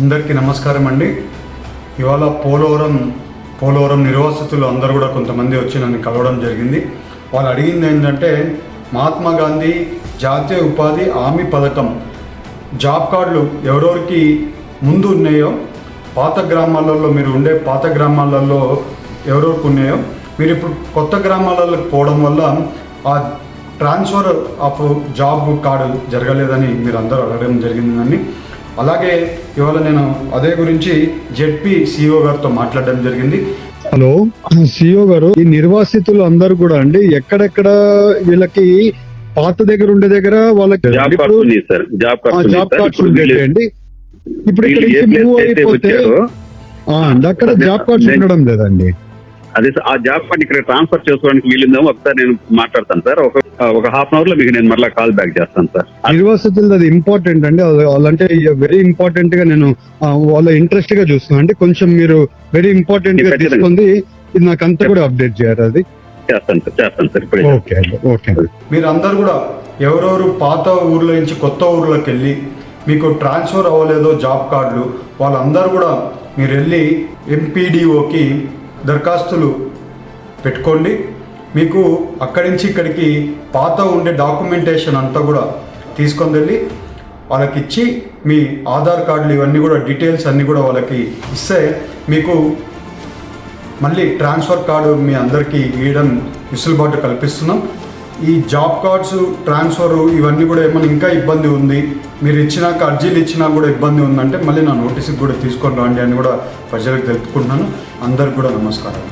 అందరికీ నమస్కారం అండి. ఇవాళ పోలవరం పోలవరం నిర్వాసితులు అందరూ కూడా కొంతమంది వచ్చి నన్ను కలవడం జరిగింది. వాళ్ళు అడిగింది ఏంటంటే మహాత్మా గాంధీ జాతీయ ఉపాధి హామీ పథకం జాబ్ కార్డులు ఎవరెవరికి ముందు ఉన్నాయో పాత గ్రామాలలో మీరు ఉండే పాత గ్రామాలలో ఎవరెవరికి ఉన్నాయో మీరు ఇప్పుడు కొత్త గ్రామాలకు పోవడం వల్ల ఆ ట్రాన్స్ఫర్ ఆఫ్ జాబ్ కార్డు జరగలేదని మీరు అందరూ అడగడం జరిగిందని అలాగే ఇవాళ నేను అదే గురించి జెడ్పీ సిఇఓ గారితో మాట్లాడడం జరిగింది. హలో సిఓ గారు ఈ నిర్వాసితులు అందరూ కూడా అండి ఎక్కడెక్కడ వీళ్ళకి పాత దగ్గర ఉండే దగ్గర వాళ్ళకి జాబ్ ఇప్పుడు కార్డ్స్ అండి. ఇప్పుడు అయిపోతే అక్కడ జాబ్ కార్డ్స్. ఉండడం లేదండి. అదే సార్, ఆ జాబ్ కార్డ్ ఇక్కడ ట్రాన్స్ఫర్ చేసుకోవడానికి వీలుందేమో ఒకసారి నేను మాట్లాడతాను సార్. ఒక ఒక హాఫ్ అన్ అవర్లో మీకు నేను మళ్ళీ కాల్ బ్యాక్ చేస్తాను సార్. నిర్వాసితులు అది ఇంపార్టెంట్ అండి. వాళ్ళంటే వెరీ ఇంపార్టెంట్గా నేను వాళ్ళ ఇంట్రెస్ట్గా చూస్తున్నాను అంటే కొంచెం మీరు వెరీ ఇంపార్టెంట్గా. తీసుకుంది ఇది నాకు అంతా కూడా అప్డేట్ చేయాలి అది? చేస్తాను సార్ చేస్తాను సార్ ఇప్పుడే ఓకే అండి ఓకే అండి. మీరు అందరు కూడా ఎవరెవరు పాత ఊర్ల నుంచి కొత్త ఊర్లోకి వెళ్ళి మీకు ట్రాన్స్ఫర్ అవ్వలేదో జాబ్ కార్డులు వాళ్ళందరూ కూడా మీరు వెళ్ళి ఎంపీడీఓకి దరఖాస్తులు పెట్టుకోండి. మీకు అక్కడి నుంచి ఇక్కడికి పాత ఉండే డాక్యుమెంటేషన్ అంతా కూడా తీసుకొని వెళ్ళి వాళ్ళకి ఇచ్చి మీ ఆధార్ కార్డులు ఇవన్నీ కూడా డీటెయిల్స్ అన్నీ కూడా వాళ్ళకి ఇస్తే మీకు మళ్ళీ ట్రాన్స్ఫర్ కార్డు మీ అందరికీ ఇవ్వడం వెసులుబాటు కల్పిస్తున్నాం. ఈ జాబ్ కార్డ్స్ ట్రాన్స్ఫర్ ఇవన్నీ కూడా ఏమైనా ఇంకా ఇబ్బంది ఉంది మీరు ఇచ్చినాక అర్జీలు ఇచ్చినా కూడా ఇబ్బంది ఉందంటే మళ్ళీ నా నోటీస్కి కూడా తీసుకొని రండి అని కూడా ప్రజలకు తెలుపుకుంటున్నాను. అందరికి కూడా నమస్కారం.